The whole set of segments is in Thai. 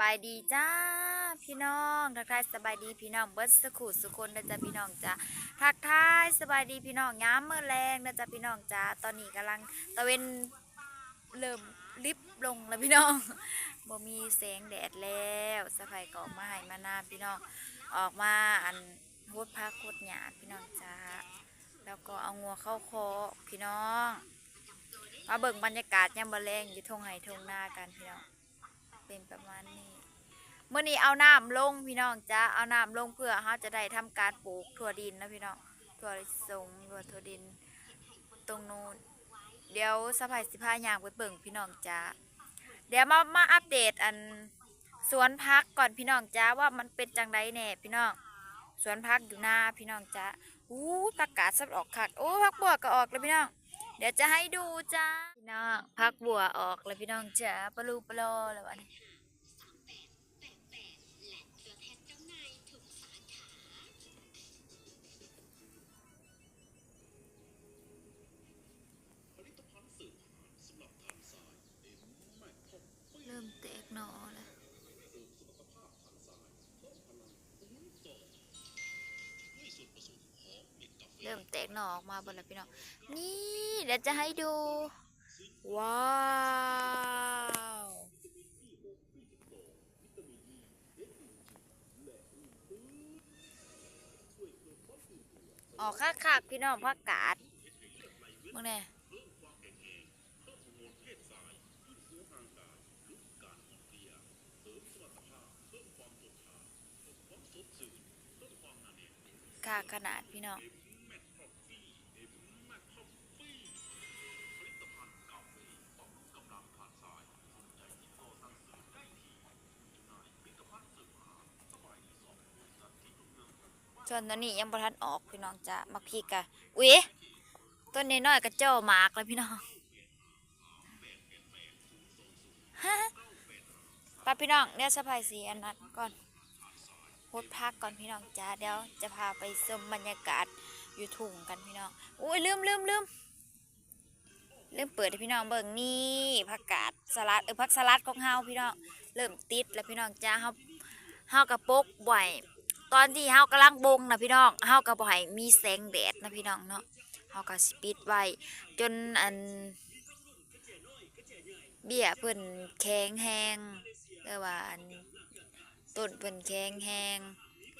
บายดีจ้าพี่น้องทักทายสบายดีพี่น้องเบิร์ดสขูสุคนนะจ๊ะพี่น้องจ้าทักทายสบายดีพี่น้องย้ำเมื่อแรงนะจ๊ะพี่น้องจ้าตอนนี้กำลังตะเวนเริ่มลิบลงแล้วพี่น้องบ่มีแสงแดดแล้วสะพายกอกมาให้มาหน้าพี่น้องออกมาอันโคตรพักโคตรหยาพี่น้องจ้าแล้วก็เอางัวเข้าคอพี่น้องมาเบิ่งบรรยากาศยามบ่แรงอยู่ทงไห้ทงหน้ากันพี่น้อง เป็นประมาณนี้เมื่อนี้เอาน้ำลงพี่น้องจ้าเอาน้ำลงเพื่อเขาจะได้ทำการปลูกถั่วดินนะพี่น้องถั่วลิสงถั่วถั่วดิน ตรงนู้นเดี๋ยวสะพายสิพายางไปเบิ่งพี่น้องจ้าเดี๋ยวมามาอัปเดตอันสวนพักก่อนพี่น้องจ้าว่ามันเป็นจังไดแน่พี่น้องสวนพักอยู่หน้าพี่น้องจ้าอู้ผักกาดสับออกขัดโอ้ผักบัวก็ออกแล้วพี่น้อง เดี๋ยวจะให้ดูจ้าพี่น้องพักบัวออกแล้วพี่น้องจ้าปลูปลอแล้ววันนี้ นอออกมาบนแล้วพี่น้อง นี่เดี๋ยวจะให้ดู ว้าวออกคักๆพี่น้องพักกาดมึงเนี่ยค่าขนาดพี่น้อง ส่วนตัวนี้ยังบ่ทันออกพี่น้องจ้ะมักพีกะอุ๊ยต้นนี้น้อยๆก็เจ้าหมากเลยพี่น้องฮะไปพี่น้องเดี๋ยวสะพายสีอันนั้นก่อนโพดพักก่อนพี่น้องจ้าเดี๋ยวจะพาไปชมบรรยากาศอยู่ทุ่งกันพี่น้องอุ้ยลืมลืมลืมลืมเปิดให้พี่น้องเบิ่งนี่ผักกาดสลัดเออผักสลัดของเฮาพี่น้องเริ่มติดแล้วพี่น้องจ้าเฮาเฮากระปกบ่อย ตอนที่เฮากำลังบงนะพี่น้องเฮากระบ่อยมีแสงแดดนะพี่น้องเนาะเฮาก็สิปิดไว้จนอัน เบี้ยเพิ่นแข็งแห้งเรียกว่าอันต้นเพิ่นแข็งแห้ง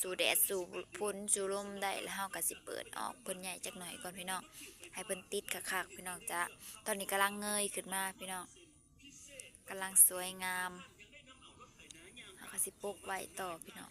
สู่แดดสู่พ้นสู่ลมได้แล้วเฮาก็สิเปิดออกเพิ่นใหญ่จักหน่อยก่อนพี่น้องให้เพิ่นติดคักๆพี่น้องจ้ะตอนนี้กำลังเงยขึ้นมาพี่น้องกำลังสวยงามเฮาก็สิปลูกไว้ต่อพี่น้อง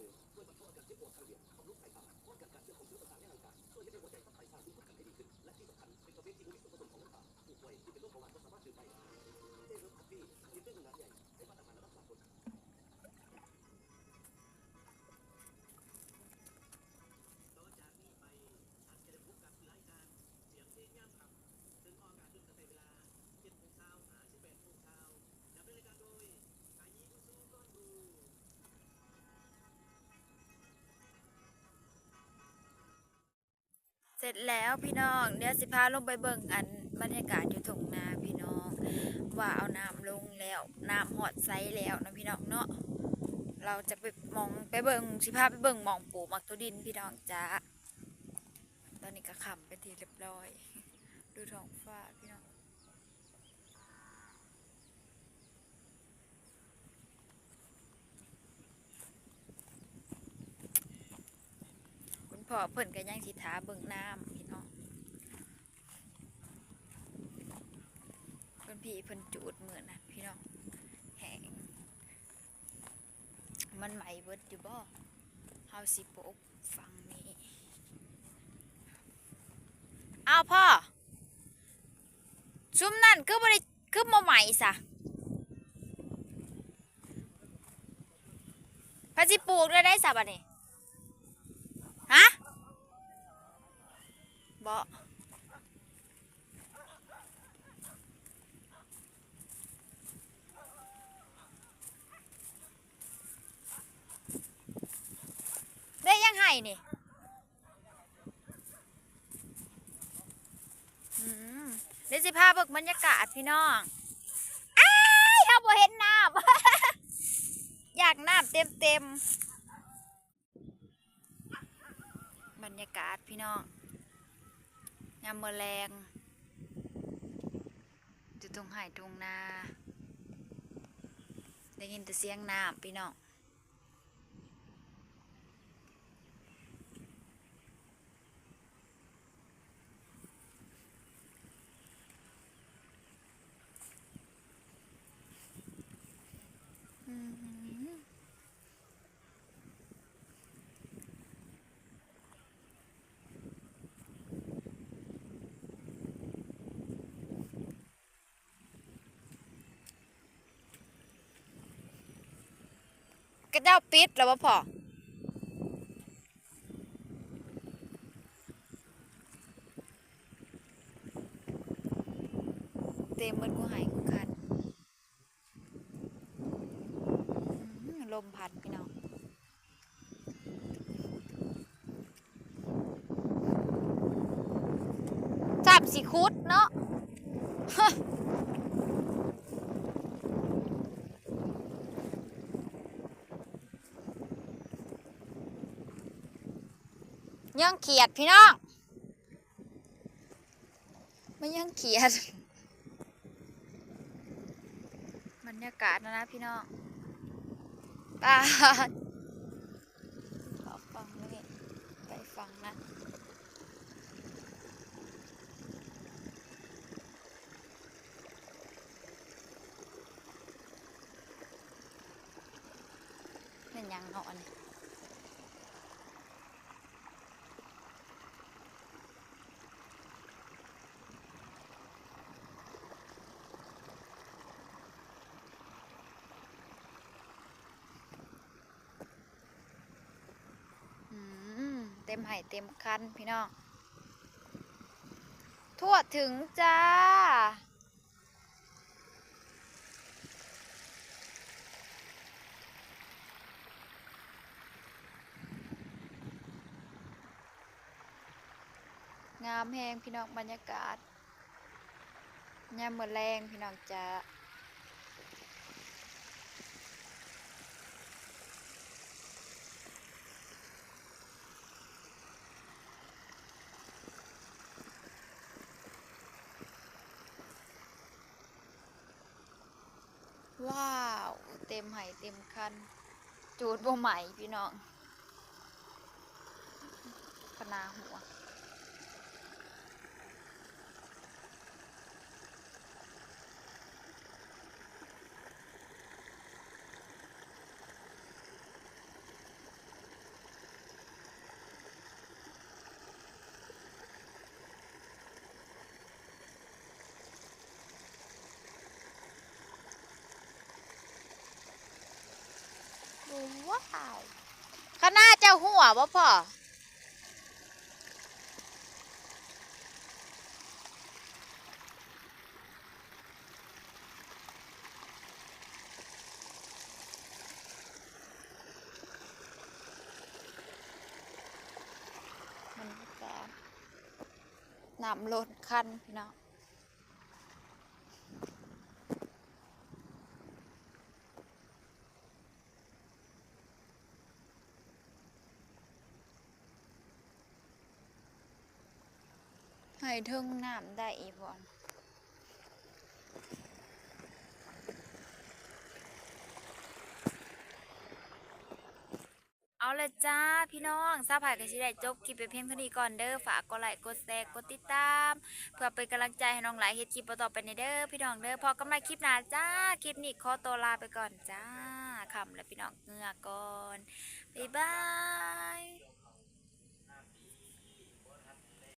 น้องจ้าเเสร็ เสร็จแล้วพี่น้องเดี๋ยวสิพาลงไปเบิ่งอันบรรยากาศอยู่ถงนาพี่น้อง ว่าเอาน้ำลงแล้วน้ำหอดไซแล้วนะพี่น้องเนาะเราจะไปมองไปเบิ่งสิพาไปเบิ่งมองปูมักตุดินพี่น้องจ้าตอนนี้ก็ขำไปทีเรียบร้อย ดูท้องฟ้าพี่น้อง พ่อเพิ่นก็ยังสิทาเบิ่งน้ำพี่น้องเพิ่นพี่เพิ่นจูดเหมือนนะพี่น้องแหงมันไหมเบิดอยู่บ่เฮาสิปลูกฝั่งนี้เอาพ่อซุมนั่นคือบ่ได้คือบ่ใหม่ซะพระสิปลูกได้ได้ซะบัดนี้ บ่ได้ยังไห้นี่อืมเดี๋ยวสิพาเบิกบรรยากาศพี่น้อง อ้ายเขาบ่เห็นน้ำ อยากน้ำเต็มเต็มบรรยากาศพี่น้อง ยามเมื่อแรงอยู่ตรงไห่ตรงนา ได้ยินแต่เสียงน้ำพี่น้อง อืมก ระเจ้าปิดแล้วบ่พอเต็มมือนกูหายกูคันลมพัดพี่น้องจับสีคุดเนาะ ฮะยั งเขียดพี่น้องไม่ยังเขียดบรรยากาศนะนะพี่น้องปาขอฟังเลยไปฟังนะเป็นยังเนาะอันนี้ ต็มไห่เต็มคันพี่น้อง ทั่วถึงจ้า งามแหงพี่น้องบรรยากาศยามเมื่อแรงพี่น้องจ้าว้าว เต็มไห่เต็มคัน จูดบ่ใหม่พี่น้องพนาหัว ว้าวข้างหน้าเจ้าหัวบ่พ่อมันก็น้ำล้นคันพี่น้อง ให้ถึงน้ำได้อีบอนเอาลยจ้าพี่น้องซาผ่ายกันชิได้จบคลิปไปเพียงเท่านี้ก่อนเด้อฝากกดไลค์กดแชร์กดติดตาม เพื่อเป็นกำลังใจให้น้องหลายเฮ็ดคลิปต่อไปในเด้อพี่น้องเด้อพอกันใหม่คลิปหน้าจ้าคลิปนี้ขอตัวลาไปก่อนจ้าคำและพี่น้องเงือก่อนบ๊ายบาย